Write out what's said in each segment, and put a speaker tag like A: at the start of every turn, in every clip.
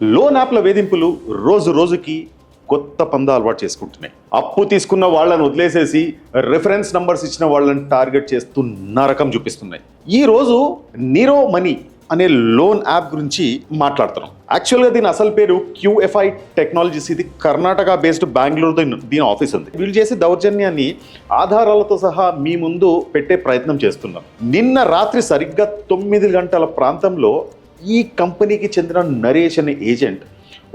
A: Loan యాప్ల వేధింపులు రోజు రోజుకి కొత్త పంద అలవాటు చేసుకుంటున్నాయి. అప్పు తీసుకున్న వాళ్ళని వదిలేసేసి రెఫరెన్స్ నంబర్స్ ఇచ్చిన వాళ్ళని టార్గెట్ చేస్తూ నరకం చూపిస్తున్నాయి. ఈ రోజు నీరో మనీ అనే లోన్ యాప్ గురించి మాట్లాడుతున్నాం. యాక్చువల్గా దీని అసలు పేరు క్యూఎఫ్ఐ టెక్నాలజీస్ ఇది కర్ణాటక బేస్డ్ బెంగళూరు దీని దీని ఆఫీస్ ఉంది. వీళ్ళు చేసే దౌర్జన్యాన్ని ఆధారాలతో సహా మీ ముందు పెట్టే ప్రయత్నం చేస్తున్నాం. నిన్న రాత్రి సరిగ్గా తొమ్మిది గంటల ప్రాంతంలో ఈ కంపెనీకి చెందిన నరేష్ అనే ఏజెంట్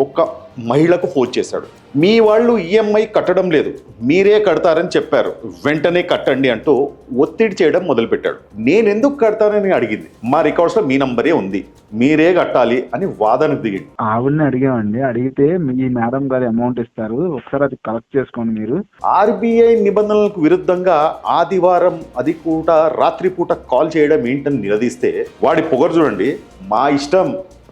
A: ఒక మహిళకు ఫోన్ చేశాడు. మీ వాళ్ళు ఈఎంఐ కట్టడం లేదు. మీరే కడతారని చెప్పారు. వెంటనే కట్టండి అంటూ ఒత్తిడి చేయడం మొదలుపెట్టాడు. నేను ఎందుకు కడతానని అడిగింది. మా రికార్డ్స్లో మీ నంబరే ఉంది. మీరే కట్టాలి అని వాదనకు దిగింది.
B: ఆవిడని అడిగామండి. అడిగితే మీ మేడం గారు అమౌంట్ ఇస్తారు. ఒకసారి అది కలెక్ట్ చేసుకోండి మీరు.
A: ఆర్బీఐ నిబంధనలకు విరుద్ధంగా ఆదివారం అది కూడా రాత్రిపూట కాల్ చేయడం ఏంటని నిలదీస్తే వాడి పొగరు చూడండి. మా ఇష్టం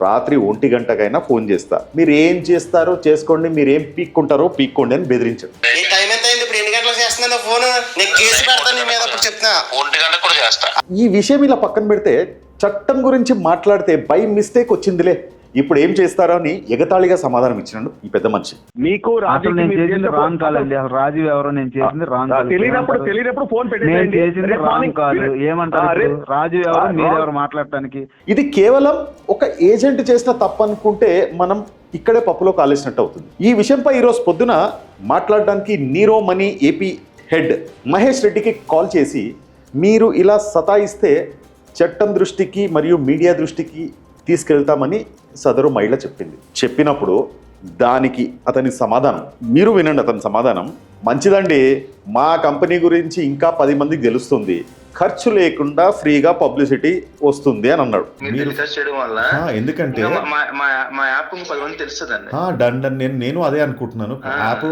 A: రాత్రి ఒంటి గంటకైనా ఫోన్ చేస్తా. మీరు ఏం చేస్తారో చేసుకోండి మీరు ఏం పీక్కుంటారో పీక్కోండి అని బెదిరించాడు
C: ఈ టైం ఎంత అయింది? ఇప్పుడు ఎన్ని గంటలకు చేస్తున్నాను ఫోన్? నేను కేసు పెడతాను నీ మీద ఇప్పుడు చెప్తున్నా.
D: ఒంటి గంటకు కూడా చేస్తా.
A: ఈ విషయం ఇలా పక్కన పెడితే చట్టం గురించి మాట్లాడితే బై మిస్టేక్ వచ్చిందిలే. ఇప్పుడు ఏం చేస్తారో అని ఎగతాళిగా సమాధానం ఇచ్చినాడు ఈ పెద్ద మనిషి.
E: మీకు
B: అసలు
E: రాజీకి
B: నేను
E: మీరు
B: చేసింది
E: చేసే
B: రాంగ్
E: ఫోన్-
B: కాల్ అండి అసలు రాజీవ్ ఎవరో నేను చేసింది రాంగ్ కాల్
E: తెలియనప్పుడు తెలియనప్పుడు ఫోన్
B: నేను చేసింది రాంగ్ కాల్ ఏమంటారు రాజీవ్ ఎవరు. మీరెవరు మాట్లాడటానికి?
A: ఇది కేవలం ఒక ఏజెంట్ చేసిన తప్పు అనుకుంటే మనం ఇక్కడే పప్పులో కాలేసినట్టు అవుతుంది. ఈ విషయంపై ఈరోజు పొద్దున మాట్లాడడానికి Niro money AP head Mahesh రెడ్డికి కాల్ చేసి మీరు ఇలా సతాయిస్తే చట్టం దృష్టికి మరియు మీడియా దృష్టికి తీసుకెళ్తామని సదరు మహిళ చెప్పింది. చెప్పినప్పుడు దానికి అతని సమాధానం మీరు వినండి అతని సమాధానం. మంచిదండి. మా కంపెనీ గురించి ఇంకా పది మందికి తెలుస్తుంది ఖర్చు లేకుండా ఫ్రీగా పబ్లిసిటీ వస్తుంది అని అన్నాడు. ఎందుకంటే డన్ డన్ నేను నేను అదే అనుకుంటున్నాను. యాప్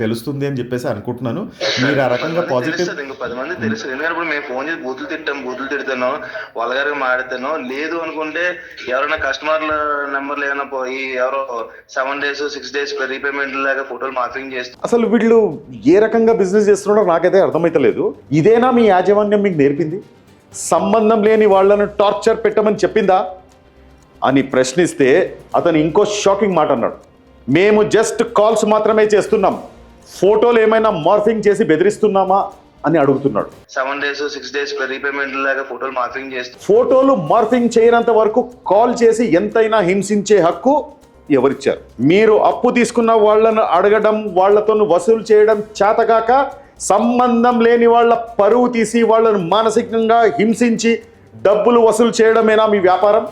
A: తెలుస్తుంది అని చెప్పేసి అనుకుంటున్నాను. మీరు ఆ రకంగా పాజిటివ్
D: ఇప్పుడు మేము ఫోన్ చేసి బూతులు తిట్టాం బూతులు తిడతాను వాళ్ళ గారికి మాట్లాడతాను లేదు అనుకుంటే ఎవరైనా కస్టమర్ల నెంబర్లు ఏమైనా పోయి ఎవరో seven days six days repayment లాగా ఫోటోలు మార్పింగ్ చేస్తే
A: అసలు వీళ్ళు ఏ రకంగా బిజినెస్ చేస్తున్నారో నాకైతే అర్థమైతలేదు. ఇదేనా మీ యాజమాన్యం మీకు నేర్పింది? సంబంధం లేని వాళ్ళను టార్చర్ పెట్టమని చెప్పిందా? అని ప్రశ్నిస్తే అతను ఇంకో షాకింగ్ మాట అన్నాడు. మేము జస్ట్ కాల్స్ మాత్రమే చేస్తున్నాం. ఫోటోలు ఏమైనా మార్ఫింగ్ చేసి బెదిరిస్తున్నామా అని అడుగుతున్నాడు.
D: Seven days six days repayment లాగా ఫోటోలు మార్పింగ్ చేస్తే
A: ఫోటోలు మార్ఫింగ్ చేయనంత వరకు కాల్ చేసి ఎంతైనా హింసించే హక్కు ఎవరిచ్చారు? మీరు అప్పు తీసుకున్న వాళ్ళను అడగడం వాళ్ళతో వసూలు చేయడం చేతగాక సంబంధం లేని వాళ్ళ పరువు తీసి వాళ్ళను మానసికంగా హింసించి డబ్బులు వసూలు చేయడమేనా మీ వ్యాపారం?